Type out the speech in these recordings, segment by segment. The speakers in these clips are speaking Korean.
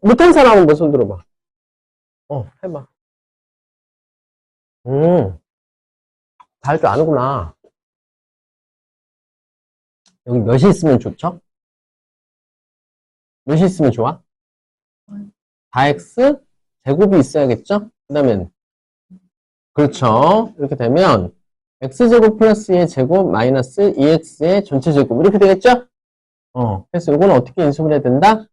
못한 사람은 뭐 손 들어봐. 어, 해봐. 음, 다 할 줄 아는구나. 여기 몇이 있으면 좋죠? 몇이 있으면 좋아? 4x 제곱이 있어야겠죠? 그 다음엔 그렇죠. 이렇게 되면 x제곱 플러스 2의 제곱 마이너스 2x의 전체 제곱 이렇게 되겠죠? 어, 그래서 이거는 어떻게 인수분 해야 된다?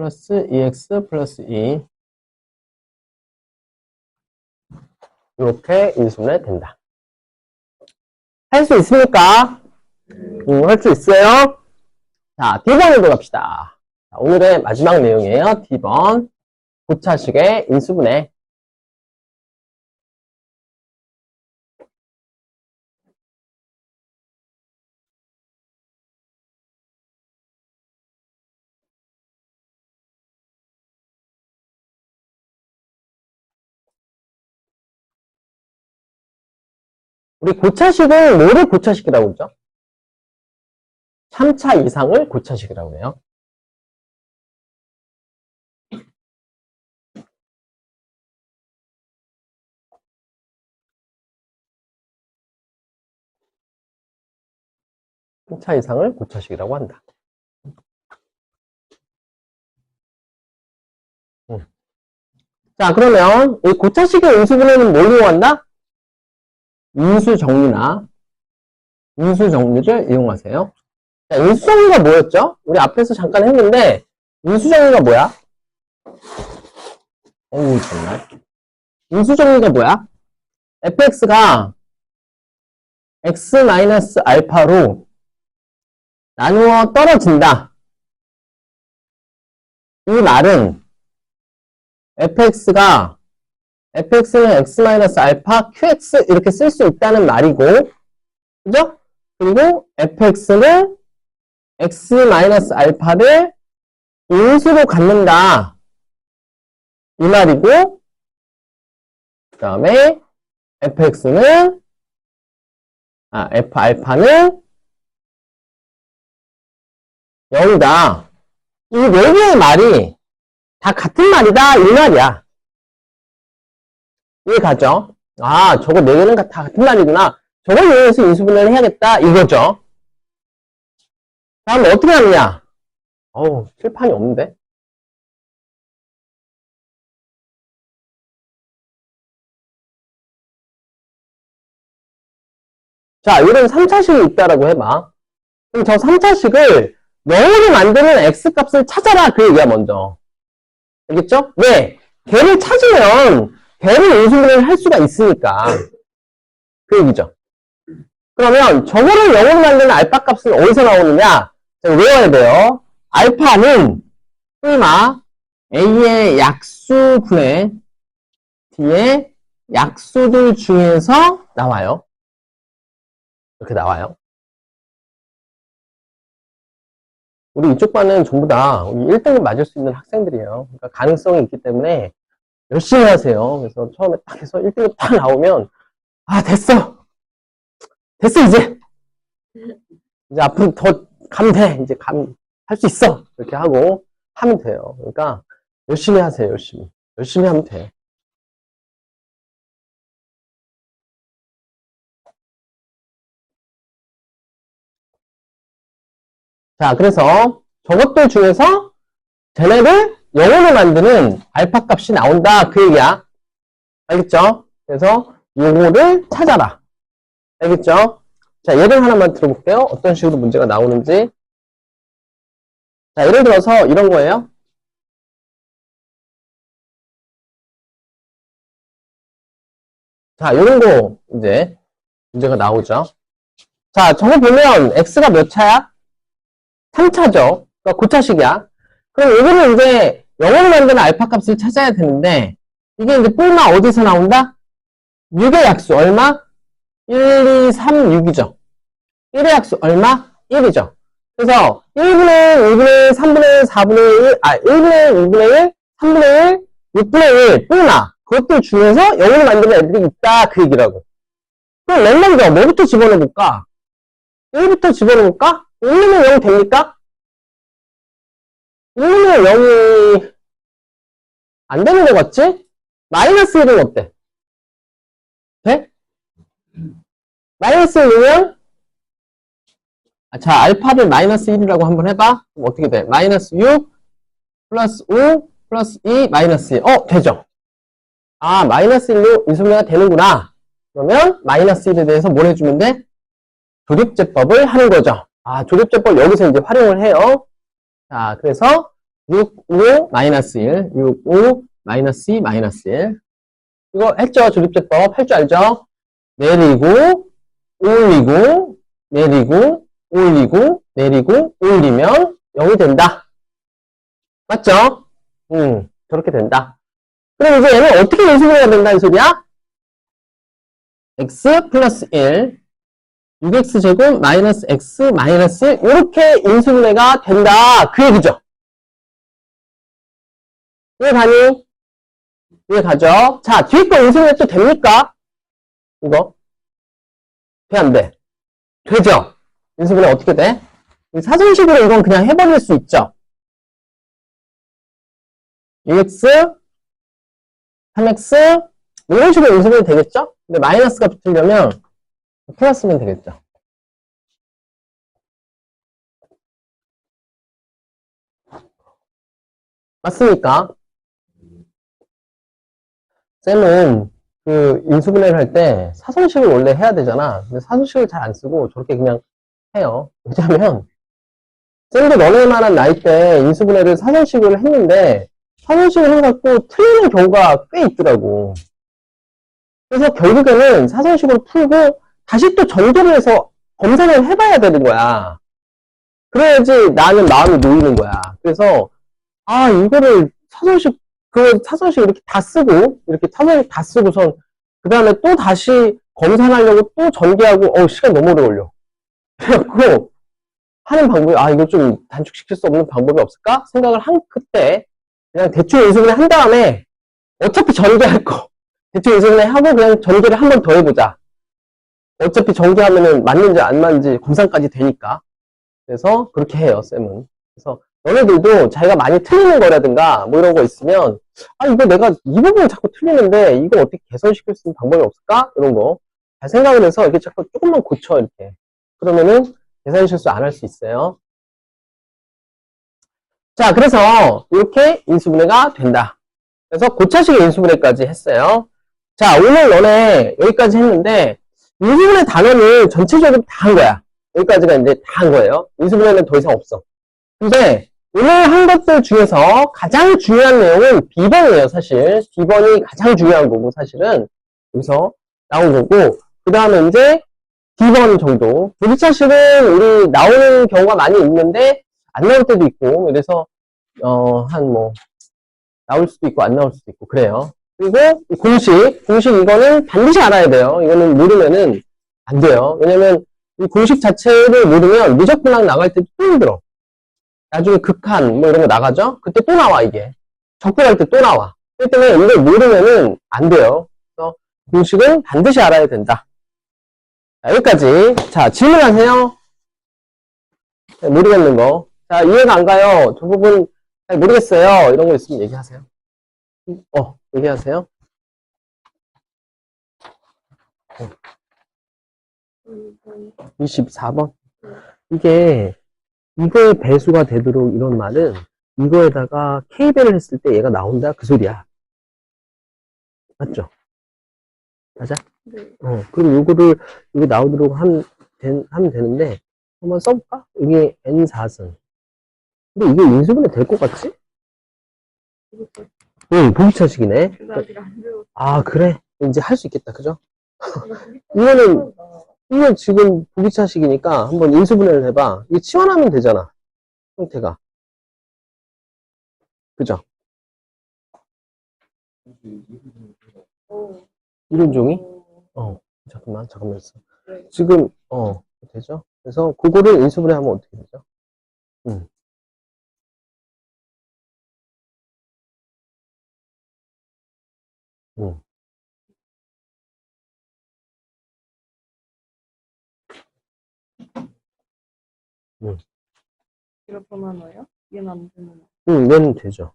플러스 2x 플러스 2 이렇게 인수분해 된다. 할 수 있습니까? 음, 할 수 있어요? 자, D번으로 갑시다. 자, 오늘의 마지막 내용이에요. D번. 고차식의 인수분해. 우리 고차식은 뭐를 고차식이라고 그러죠? 3차 이상을 고차식이라고 해요. 삼차 이상을 고차식이라고 한다. 음. 자, 그러면 이 고차식의 인수분해는 뭘 이용한다? 인수정리나 인수정리를 이용하세요. 자, 인수정리가 뭐였죠? 우리 앞에서 잠깐 했는데 인수정리가 뭐야? 어우 정말 인수정리가 뭐야? fx가 x-알파로 나누어 떨어진다. 이 말은 fx가 fx는 x-알파 qx 이렇게 쓸 수 있다는 말이고 그죠? 그리고 fx는 x-알파를 인수로 갖는다. 이 말이고 그 다음에 fx는 아, f알파는 0이다. 이 네 개의 말이 다 같은 말이다. 이 말이야. 이해 가죠? 아, 저거 네 개는 다 같은 말이구나. 저걸 이용해서 인수분해를 해야겠다. 이거죠. 다음 어떻게 하느냐? 어우, 칠판이 없는데? 자, 이런 3차식이 있다라고 해봐. 그럼 저 3차식을 0으로 만드는 x값을 찾아라. 그 얘기야, 먼저. 알겠죠? 왜? 걔를 찾으면 걔를 인수분해를 할 수가 있으니까. 그 얘기죠. 그러면 저거를 0으로 만드는 알파 값은 어디서 나오느냐? 자, 외워야 돼요. 알파는 설마 A의 약수분의 D의 약수들 중에서 나와요. 이렇게 나와요. 우리 이쪽 반은 전부 다 우리 1등을 맞을 수 있는 학생들이에요. 그러니까 가능성이 있기 때문에 열심히 하세요. 그래서 처음에 딱 해서 1등이 딱 나오면 아 됐어. 됐어 이제. 이제 앞으로 더 가면 돼. 이제 감, 할 수 있어. 이렇게 하고 하면 돼요. 그러니까 열심히 하세요. 열심히. 열심히 하면 돼. 자, 그래서 저것들 중에서 쟤네를 0으로 만드는 알파 값이 나온다. 그 얘기야. 알겠죠? 그래서 요거를 찾아라. 알겠죠? 자, 예를 하나만 들어볼게요. 어떤 식으로 문제가 나오는지. 자, 예를 들어서 이런 거예요. 자, 이런 거 이제 문제가 나오죠. 자, 저거 보면 x가 몇 차야? 3차죠. 그러니까 고차식이야. 그럼 이거는 이제 영어로 만드는 알파 값을 찾아야 되는데 이게 이제 뿔마 어디서 나온다? 6의 약수 얼마? 1, 2, 3, 6이죠. 1의 약수 얼마? 1이죠. 그래서 1분의 1, 2분의 1, 3분의 1, 4분의 1, 아, 1분의 1, 2분의 1, 3분의 1, 6분의 1, 뿔마. 그것들 중에서 영어로 만드는 애들이 있다. 그 얘기라고. 그럼 랜덤죠. 뭐부터 집어넣어볼까? 1부터 집어넣을까? 1면 0 됩니까? 1면 0이 안 되는 거 같지? 마이너스 1은 어때? 돼? 마이너스 1이면 아, 자, 알파를 마이너스 1이라고 한번 해봐. 그럼 어떻게 돼? 마이너스 6 플러스 5 플러스 2 마이너스 1. 어, 되죠? 아, 마이너스 1로 인수분해가 되는구나. 그러면 마이너스 1에 대해서 뭘 해주면 돼? 조립제법을 하는 거죠. 아, 조립제법 여기서 이제 활용을 해요. 자, 그래서 6, 5, 마이너스 1, 6, 5, 마이너스 2, 마이너스 1. 이거 했죠? 조립제법. 할 줄 알죠? 내리고, 올리고, 내리고, 올리고, 내리고, 올리면 0이 된다. 맞죠? 음, 저렇게 된다. 그럼 이제 얘는 어떻게 인수분해가 된다는 소리야? x 플러스 1, 6x제곱 마이너스 x 마이너스 1, 이렇게 인수분해가 된다. 그 얘기죠. 이해 가니? 이해 가죠? 자, 뒤에 거 인수분해 또 됩니까? 이거? 돼, 안 돼? 되죠? 인수분해 어떻게 돼? 이 사전식으로 이건 그냥 해버릴 수 있죠? 2x, 3x, 뭐 이런 식으로 인수분해 되겠죠? 근데 마이너스가 붙으려면 플러스면 되겠죠? 맞습니까? 쌤은 그 인수분해를 할 때 사선식을 원래 해야 되잖아. 근데 사선식을 잘 안 쓰고 저렇게 그냥 해요. 왜냐면 쌤도 너네 만한 나이 때 인수분해를 사선식으로 했는데 사선식을 해갖고 틀리는 경우가 꽤 있더라고. 그래서 결국에는 사선식으로 풀고 다시 또 전개를 해서 검사를 해봐야 되는 거야. 그래야지 나는 마음이 놓이는 거야. 그래서 아 이거를 사선식 그 사선식 이렇게 다 쓰고 이렇게 사선식 다 쓰고선 그 다음에 또 다시 검사하려고 또 전개하고 어 시간 너무 오래 걸려. 그래갖고 하는 방법이 아 이거 좀 단축시킬 수 없는 방법이 없을까 생각을 한 그때 그냥 대충 인수분해 한 다음에 어차피 전개할 거 대충 인수분해 하고 그냥 전개를 한 번 더 해보자. 어차피 전개하면은 맞는지 안 맞는지 검사까지 되니까. 그래서 그렇게 해요, 쌤은. 그래서 너네들도 자기가 많이 틀리는 거라든가 뭐 이런 거 있으면 아 이거 내가 이 부분 자꾸 틀리는데 이거 어떻게 개선시킬 수 있는 방법이 없을까? 이런 거 잘 생각을 해서 이렇게 자꾸 조금만 고쳐 이렇게 그러면은 계산 실수 안 할 수 있어요. 자 그래서 이렇게 인수분해가 된다. 그래서 고차식의 인수분해까지 했어요. 자 오늘 너네 여기까지 했는데 인수분해 단원을 전체적으로 다 한 거야. 여기까지가 이제 다 한 거예요. 인수분해는 더 이상 없어. 근데 오늘 한 것들 중에서 가장 중요한 내용은 B번이에요, 사실. B번이 가장 중요한 거고, 사실은. 여기서 나온 거고, 그 다음에 이제 D번 정도. 부기차식은 우리 나오는 경우가 많이 있는데, 안 나올 때도 있고, 그래서, 어, 한 뭐, 나올 수도 있고, 안 나올 수도 있고, 그래요. 그리고 이 공식, 공식 이거는 반드시 알아야 돼요. 이거는 모르면은 안 돼요. 왜냐면 이 공식 자체를 모르면 미적분학 나갈 때도 또 힘들어. 나중에 극한 뭐 이런 거 나가죠? 그때 또 나와 이게. 적분할 때 또 나와. 그렇기 때문에 이걸 모르면은 안 돼요. 그래서 공식은 반드시 알아야 된다. 자, 여기까지. 자, 질문하세요. 네, 모르겠는 거. 자, 이해가 안 가요. 저 부분 잘 모르겠어요. 이런 거 있으면 얘기하세요. 어, 얘기하세요. 24번. 이게 이거의 배수가 되도록 이런 말은 이거에다가 K배를 했을 때 얘가 나온다 그 소리야. 맞죠? 맞아? 네. 어, 그럼 요거를 여기 나오도록 하면, 된- 하면 되는데 한번 써볼까? 이게 N4승. 근데 이게 인수분해 될 것 같지? 응, 보기차식이네. 안 배웠어. 아, 그래? 이제 할 수 있겠다. 그죠? 이거 이거는 이건 지금 보기차식이니까 한번 인수분해를 해봐. 이게 치환하면 되잖아. 형태가. 그죠? 오. 이런 종이? 오. 어, 잠깐만, 잠깐만 있어. 네. 지금, 어, 되죠? 그래서 그거를 인수분해 하면 어떻게 되죠? 어. 네. 응. 이렇게만 넣어요? 얘는 안 되는 거. 응, 얘는 되죠.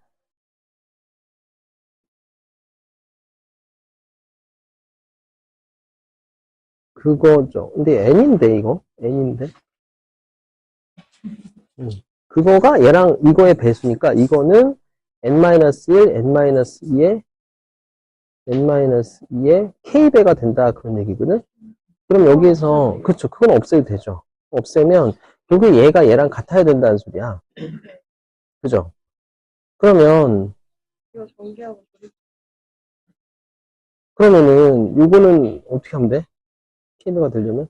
그거죠. 근데 N인데, 이거? N인데? 그거가 얘랑 이거의 배수니까 이거는 N-1, N-2의 n-2의 k배가 된다 그런 얘기거든. 그럼 여기에서 그렇죠. 그건 없애도 되죠. 없애면 결국 얘가 얘랑 같아야 된다는 소리야. 그죠? 그러면. 그러면은 요거는 어떻게 하면 돼? k배가 되려면?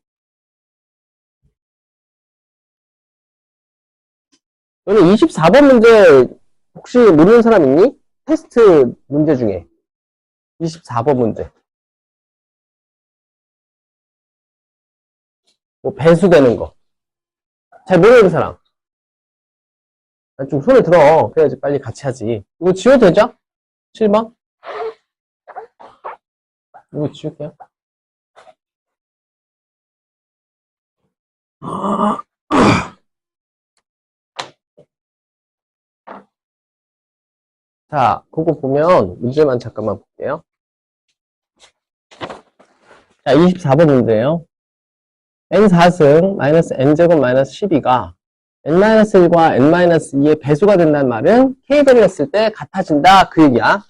너는 24번 문제 혹시 모르는 사람 있니? 테스트 문제 중에 24번 문제. 뭐 배수되는 거. 잘 모르는 사람. 아, 좀 손에 들어. 그래야지 빨리 같이 하지. 이거 지워도 되죠? 7번? 이거 지울게요. 자, 그거 보면 문제만 잠깐만 볼게요. 자, 24번 문제예요. n4승 마이너스 n제곱 마이너스 12가 n-1과 n-2의 배수가 된다는 말은 k배를 했을 때 같아진다 그 얘기야.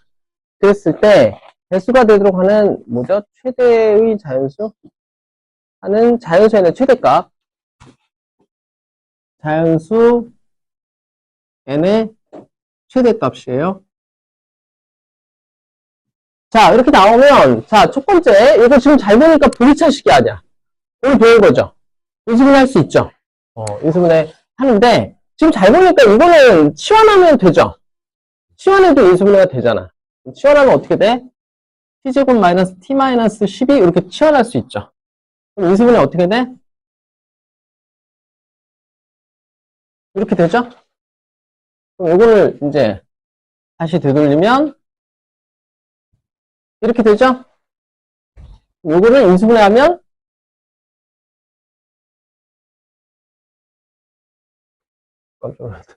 그랬을 때 배수가 되도록 하는 뭐죠? 최대의 자연수 하는 자연수의 최대값 자연수 n의 최대값이에요. 자, 이렇게 나오면, 자, 첫 번째, 이거 지금 잘 보니까 불이천식이 아니야. 오늘 배운 거죠? 인수분해 할 수 있죠? 어, 인수분해 하는데, 지금 잘 보니까 이거는 치환하면 되죠? 치환해도 인수분해가 되잖아. 치환하면 어떻게 돼? t제곱 마이너스 t 마이너스 12 이렇게 치환할 수 있죠. 그럼 인수분해 어떻게 돼? 이렇게 되죠? 그럼 이거를 이제 다시 되돌리면 이렇게 되죠? 요거를 인수분해 하면 깜짝 놀랐다.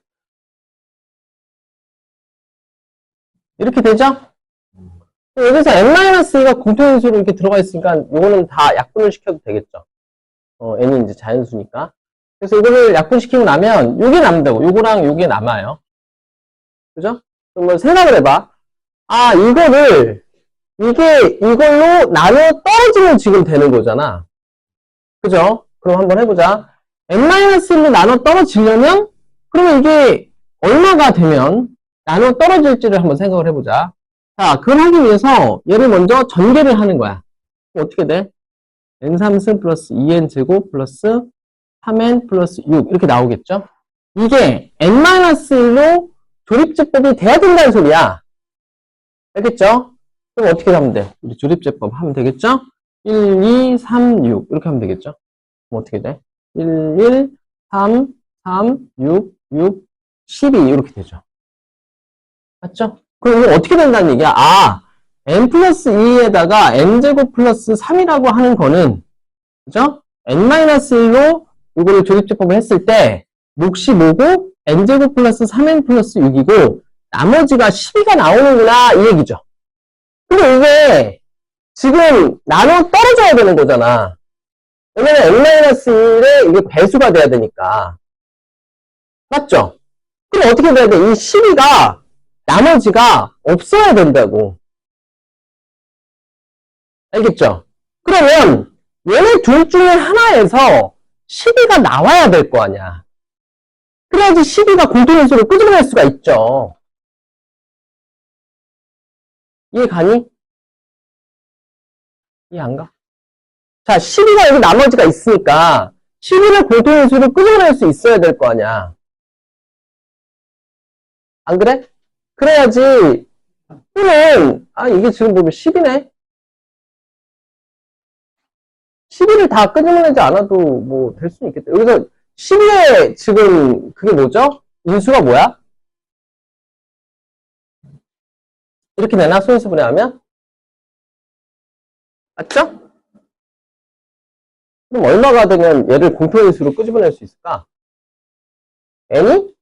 이렇게 되죠? 여기서 n-2가 공통인수로 이렇게 들어가 있으니까 요거는 다 약분을 시켜도 되겠죠. 어, n이 이제 자연수니까. 그래서 이거를 약분시키고 나면 요게 남다고 요거랑 요게 남아요. 그죠? 그럼 뭐 생각을 해봐. 아, 이거를 이게 이걸로 나눠 떨어지면 지금 되는 거잖아. 그죠? 그럼 한번 해보자. n-1로 나눠 떨어지려면 그러면 이게 얼마가 되면 나눠 떨어질지를 한번 생각을 해보자. 자, 그걸 하기 위해서 얘를 먼저 전개를 하는 거야. 어떻게 돼? n3승 플러스 2n제곱 플러스 3n 플러스 6 이렇게 나오겠죠? 이게 n-1로 조립제법이 돼야 된다는 소리야. 알겠죠? 그럼 어떻게 하면 돼? 우리 조립제법 하면 되겠죠? 1, 2, 3, 6 이렇게 하면 되겠죠? 그럼 어떻게 돼? 1, 1, 3, 3, 6, 6, 12 이렇게 되죠. 맞죠? 그럼 이거 어떻게 된다는 얘기야? 아, n 플러스 2에다가 n제곱 플러스 3이라고 하는 거는 그죠? n-1로 이거를 조립제법을 했을 때 몫이 뭐고 n제곱 플러스 3n 플러스 6이고 나머지가 12가 나오는구나 이 얘기죠. 근데 이게 지금 나눠 떨어져야 되는 거잖아. 왜냐면 n-1에 이게 배수가 돼야 되니까. 맞죠? 그럼 어떻게 돼야 돼? 이 12가 나머지가 없어야 된다고. 알겠죠? 그러면 얘네 둘 중에 하나에서 12가 나와야 될 거 아니야. 그래야지 12가 공통인수를 끄집어낼 수가 있죠. 이해 가니? 이해 안 가? 자, 12가 여기 나머지가 있으니까 12를 공통인수로 끄집어낼 수 있어야 될 거 아니야. 안 그래? 그래야지 또는 아 이게 지금 보면 10이네 12를 다 끄집어내지 않아도 뭐 될 수는 있겠다 여기서 12의 지금 그게 뭐죠? 인수가 뭐야? 이렇게 되나? 소인수분해 하면? 맞죠? 그럼 얼마가 되면 얘를 공통인수로 끄집어낼 수 있을까? n이